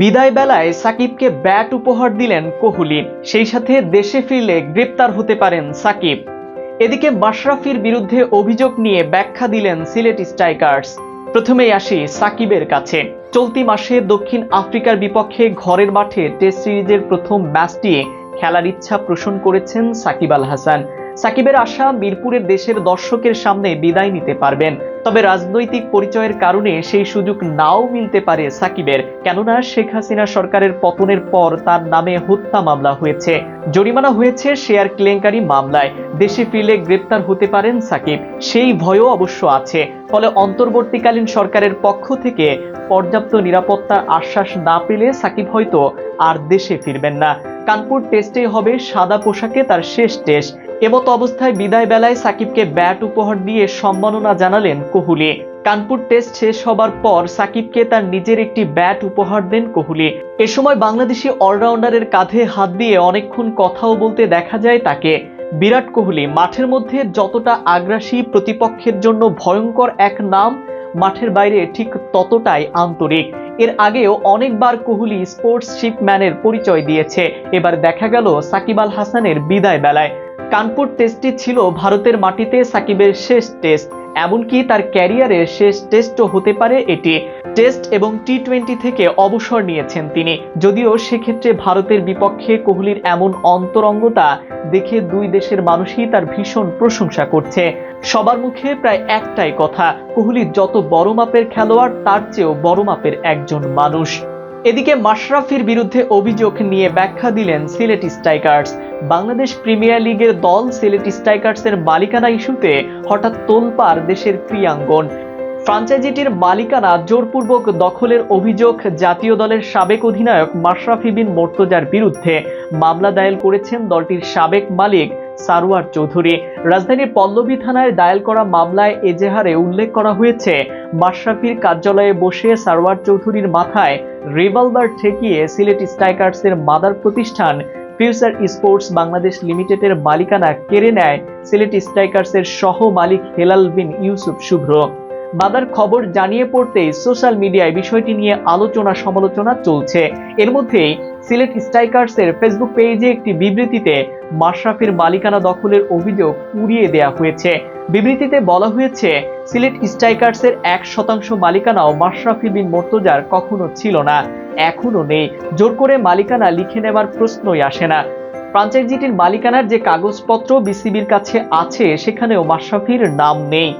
বিদায় বেলায় সাকিবকে ব্যাট উপহার দিলেন কোহলি। সেই সাথে দেশে ফিরলে গ্রেপ্তার হতে পারেন সাকিব। এদিকে মাশরাফির বিরুদ্ধে অভিযোগ নিয়ে ব্যাখ্যা দিলেন সিলেট স্ট্রাইকার্স। প্রথমেই আসি সাকিবের কাছে। চলতি মাসে দক্ষিণ আফ্রিকার বিপক্ষে ঘরের মাঠে টেস্ট সিরিজের প্রথম ম্যাচটি খেলার ইচ্ছা পোষণ করেছেন সাকিব আল হাসান। সাকিবের আশা মিরপুরের দেশের দর্শকের সামনে বিদায় নিতে পারবেন। তবে রাজনৈতিক পরিচয়ের কারণে সেই সুযোগ নাও মিলতে পারে সাকিবের, কেননা শেখ হাসিনা সরকারের পতনের পর তার নামে হত্যা মামলা হয়েছে। জরিমানা হয়েছে শেয়ার কেলেঙ্কারি মামলায়। দেশে ফিরলে গ্রেপ্তার হতে পারেন সাকিব। সেই ভয়ও অবশ্য আছে। ফলে অন্তর্বর্তীকালীন সরকারের পক্ষ থেকে পর্যাপ্ত নিরাপত্তার আশ্বাস না পেলে সাকিব হয়তো আর দেশে ফিরবেন না। কানপুর টেস্টেই হবে সাদা পোশাকে তার শেষ টেস্ট। এমতো অবস্থায় বিদায় বেলায় সাকিবকে ব্যাট উপহার দিয়ে সম্মাননা জানালেন কোহলি। কানপুর টেস্ট শেষ হবার পর সাকিবকে তার নিজের একটি ব্যাট উপহার দেন কোহলি। এ সময় বাংলাদেশি অলরাউন্ডারের কাঁধে হাত দিয়ে অনেকক্ষণ কথাও বলতে দেখা যায় তাকে। বিরাট কোহলি, মাঠের মধ্যে যতটা আগ্রাসী প্রতিপক্ষের জন্য ভয়ঙ্কর এক নাম, মাঠের বাইরে ঠিক ততটাই আন্তরিক। এর আগেও অনেকবার কোহলি স্পোর্টসশিপম্যানের পরিচয় দিয়েছে। এবার দেখা গেল সাকিব আল হাসানের বিদায় বেলায় কানপুর টেস্টটি ছিল ভারতের মাটিতে সাকিবের শেষ টেস্ট। এমনকি তার ক্যারিয়ারের শেষ টেস্টও হতে পারে এটি। টেস্ট এবং টি টোয়েন্টি থেকে অবসর নিয়েছেন তিনি। যদিও সেক্ষেত্রে ভারতের বিপক্ষে কোহলির এমন অন্তরঙ্গতা দেখে দুই দেশের মানুষই তার ভীষণ প্রশংসা করছে। সবার মুখে প্রায় একটাই কথা, কোহলি যত বড় মাপের খেলোয়াড়, তার চেয়েও বড় মাপের একজন মানুষ। এদিকে মাশরাফির বিরুদ্ধে অভিযোগ নিয়ে ব্যাখ্যা দিলেন সিলেট স্ট্রাইকার্স। বাংলাদেশ প্রিমিয়ার লিগের দল সিলেট স্ট্রাইকার্সের মালিকানা ইস্যুতে হঠাৎ তোলপাড় দেশের ক্রিয়াঙ্গন ফ্রাঞ্চাইজিটির মালিকানা জোরপূর্বক দখলের অভিযোগ জাতীয় দলের সাবেক অধিনায়ক মাশরাফি বিন মোর্তজার বিরুদ্ধে মামলা দায়ের করেছেন দলটির সাবেক মালিক সারোয়ার চৌধুরী। রাজধানীর পল্লবী থানায় দায়ের করা মামলায় এজেহারে উল্লেখ করা হয়েছে, মাশরাফির কার্যালয়ে বসে সারোয়ার চৌধুরীর মাথায় রিভলভার ঠেকিয়ে সিলেট স্ট্রাইকার্সের মাদার প্রতিষ্ঠান ফিউচার স্পোর্টস বাংলাদেশ লিমিটেডের মালিকানা কেড়ে নেয় সিলেট স্ট্রাইকার্সের সহ মালিক হেলাল বিন ইউসুফ শুভ্র। বাদার খবর জানিয়ে পড়তে সোশ্যাল মিডিয়ায় বিষয়টি নিয়ে আলোচনা সমালোচনা চলছে। এর মধ্যেই সিলেট স্ট্রাইকার্সের ফেসবুক পেজে একটি বিবৃতিতে মাশরাফির মালিকানা দখলের অভিযোগ উড়িয়ে দেয়া হয়েছে। বিবৃতিতে বলা হয়েছে, সিলেট স্ট্রাইকার্সের এক শতাংশ মালিকানাও মাশরাফি বিন মোর্তজার কখনো ছিল না এখনও নেই। জোর করে মালিকানা লিখে নেওয়ার প্রশ্নই আসে না। ফ্রাঞ্চাইজিটির মালিকানার যে কাগজপত্র বিসিবির কাছে আছে, সেখানেও মাশরাফির নাম নেই।